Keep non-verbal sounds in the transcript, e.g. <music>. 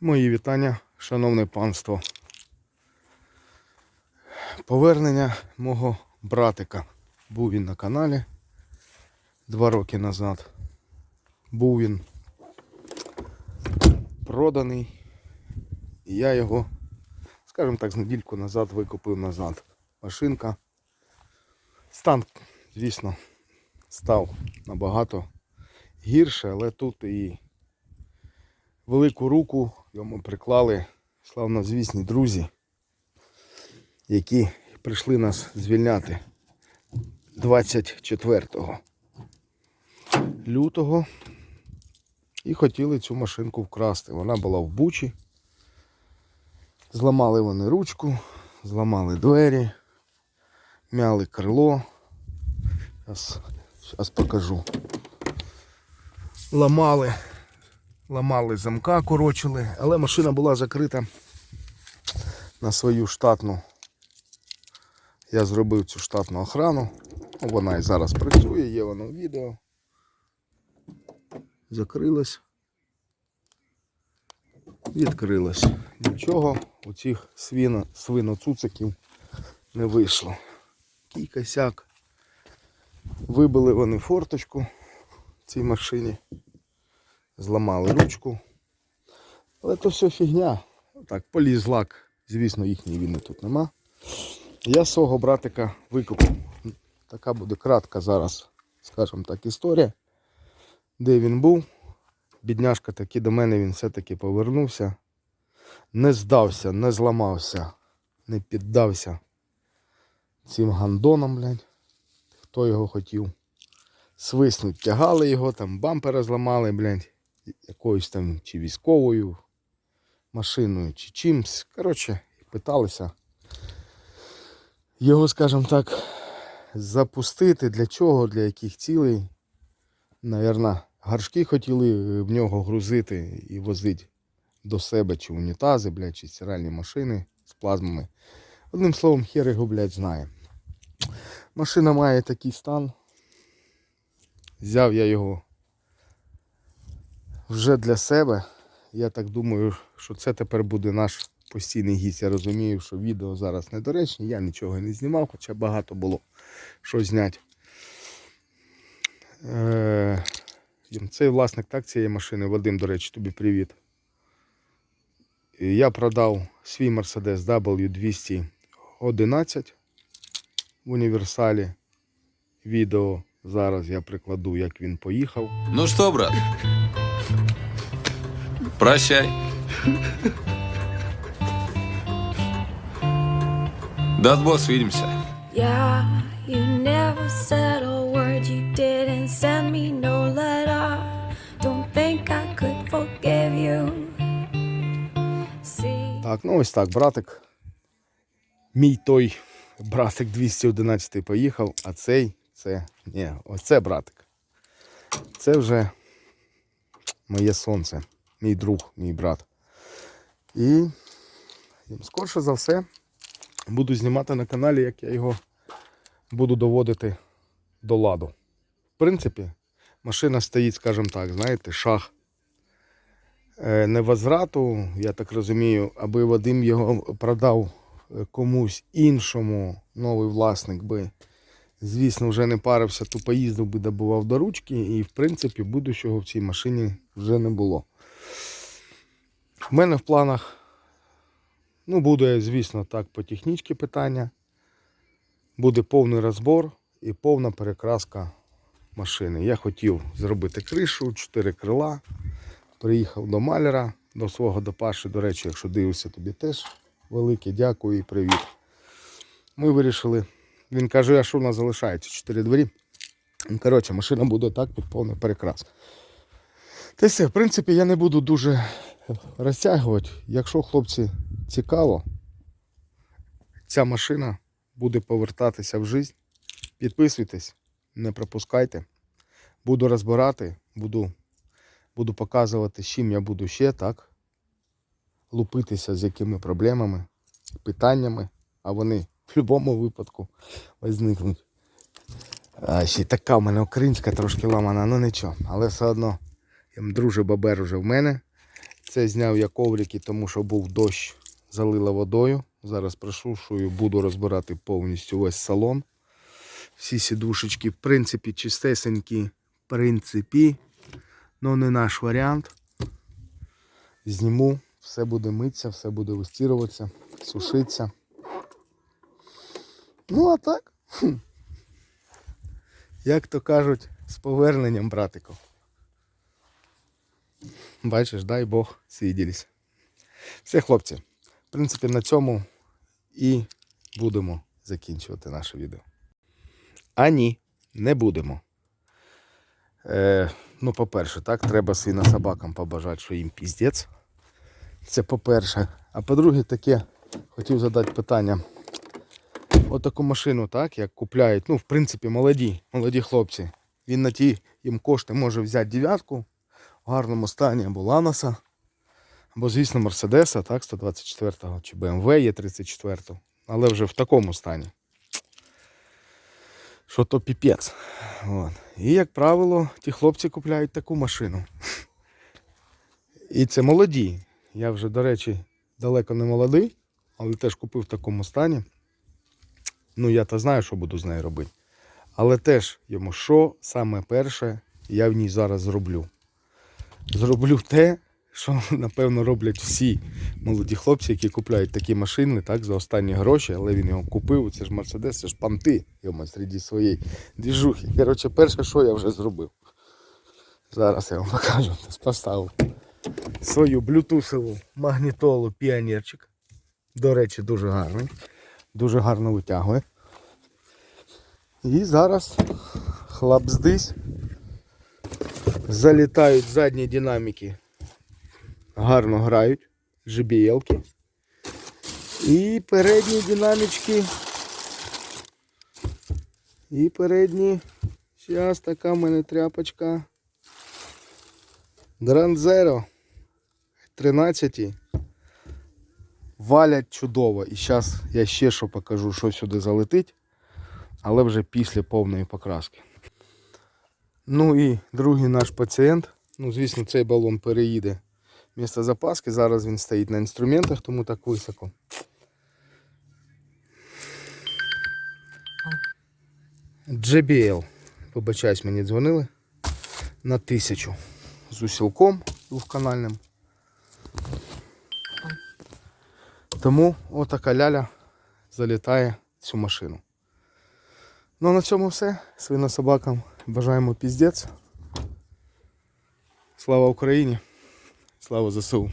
Мої вітання, шановне панство. Повернення мого братика. Був він на каналі два роки назад. Був він проданий. І я його, скажімо так, з недільку назад викупив назад. Машинка. Стан, звісно, став набагато гірше, але тут і велику руку йому приклали славнозвісні друзі, які прийшли нас звільняти 24 лютого і хотіли цю машинку вкрасти. Вона була в бучі. Зламали вони ручку, зламали двері, мяли крило. Зараз, покажу. Ламали ламали замка, корочили, але машина була закрита на свою штатну. Я зробив цю штатну охрану. Ну, Вона і зараз працює, є воно в відео. Закрилась. Відкрилась. Нічого у цих свино, свиноцуциків не вийшло. Кій косяк. Вибили вони форточку в цій машині зламали ручку. Але то все фігня. Так, поліз лак, звісно, їхньої війни тут нема. Я свого братика викупив. Така буде кратка зараз, скажімо так, історія. Де він був. Бідняшка таки до мене він все-таки повернувся. Не здався, не зламався, не піддався цим гандонам, блядь. Хто його хотів. Свиснуть, тягали його, там бампера зламали, блядь якоюсь там чи військовою машиною, чи чимсь. Коротше, питалися його, скажімо так, запустити. Для чого, для яких цілей. Навірно, горшки хотіли в нього грузити і возити до себе чи унітази, блядь, чи стиральні машини з плазмами. Одним словом, хер його, блядь, знає. Машина має такий стан. Взяв я його вже для себе. Я так думаю, що це тепер буде наш постійний гість. Я розумію, що відео зараз недоречні, я нічого не знімав, хоча багато було що зняти. Е, Цей власник так цієї машини, Вадим, до речі, тобі привіт. Я продав свій Mercedes W211 в універсалі. Відео зараз я прикладу, як він поїхав. Ну что, брат, прощай. Даст бог, свидимся. Yeah, you never said a word, you didn't send me no letter. Don't think I could forgive you. See, Так, ну ось так, братик. Мій той братик 211 поїхав, а цей це. Ні, оце братик. Це вже моє сонце, мій друг, мій брат. І скорше за все буду знімати на каналі, як я його буду доводити до ладу. В принципі, машина стоїть, скажімо так, знаєте, шах е, невозврату, я так розумію, аби Вадим його продав е, комусь іншому, новий власник би, звісно, вже не парився, то поїздив би добував до ручки, і, в принципі, будущого в цій машині вже не було. У мене в планах, ну, буде, звісно, так, по технічці питання. Буде повний розбор і повна перекраска машини. Я хотів зробити кришу, чотири крила. Приїхав до маляра, до свого до Паші, до речі, якщо дивишся, тобі теж велике дякую і привіт. Ми вирішили. Він каже, а що в нас залишається? Чотири двері. Коротше, машина буде так під повний перекрас. Та все, в принципі, я не буду дуже розтягувати. Якщо хлопці цікаво, ця машина буде повертатися в життя. Підписуйтесь, не пропускайте. Буду розбирати, буду буду показувати, з чим я буду ще так. Лупитися з якими проблемами, питаннями, а вони в будь-якому випадку возникнуть. А ще така в мене українська трошки ламана, ну нічого. Але все одно, друже бабер уже в мене. Це зняв я коврики, тому що був дощ, залила водою. Зараз прошушую, буду розбирати повністю весь салон. Всі сідушечки, в принципі, чистесенькі, в принципі, але не наш варіант. Зніму, все буде митися, все буде вистіруватися, сушитися. Ну, а так. Як то кажуть, з поверненням, братику. Бачиш, дай Бог, свіділись. Все, хлопці. В принципі, на цьому і будемо закінчувати наше відео. А ні, не будемо. Е, ну, по-перше, так, треба свинособакам побажати, що їм піздець. Це по-перше. А по-друге, таке хотів задати питання. Отаку машину, так, як купляють, ну, в принципі, молоді, молоді хлопці. Він на ті їм кошти може взяти дев'ятку в гарному стані або Ланоса, або, звісно, Мерседеса, так, 124-го, чи BMW є 34-го, але вже в такому стані. Що то піпець. От. І, як правило, ті хлопці купляють таку машину. І це молоді. Я вже, до речі, далеко не молодий, але теж купив в такому стані. Ну, я то знаю, що буду з нею робити. Але теж йому що саме перше я в ній зараз зроблю. Зроблю те, що, <laughs> напевно, роблять всі молоді хлопці, які купляють такі машини так, за останні гроші, але він його купив. Це ж Мерседес, це ж панти йому серед своєї двіжухи. Коротше, перше, що я вже зробив. Зараз я вам покажу. <laughs> Поставив свою блютусову магнітолу піонерчик. До речі, дуже гарний. Дуже гарно витягує. І зараз хлапздись. Залітають задні динаміки. Гарно грають. JBL-ки. І передні динамічки. І передні. Зараз така в мене тряпочка. Zero 13 валять чудово. І зараз я ще що покажу, що сюди залетить, але вже після повної покраски. Ну і другий наш пацієнт. Ну, звісно, цей балон переїде місце запаски. Зараз він стоїть на інструментах, тому так високо. JBL. Вибачаюсь, мені дзвонили на тисячу з усілком двохканальним. Тому отака ляля залітає в цю машину. Ну а на цьому все. Свинособакам бажаємо піздець. Слава Україні! Слава ЗСУ!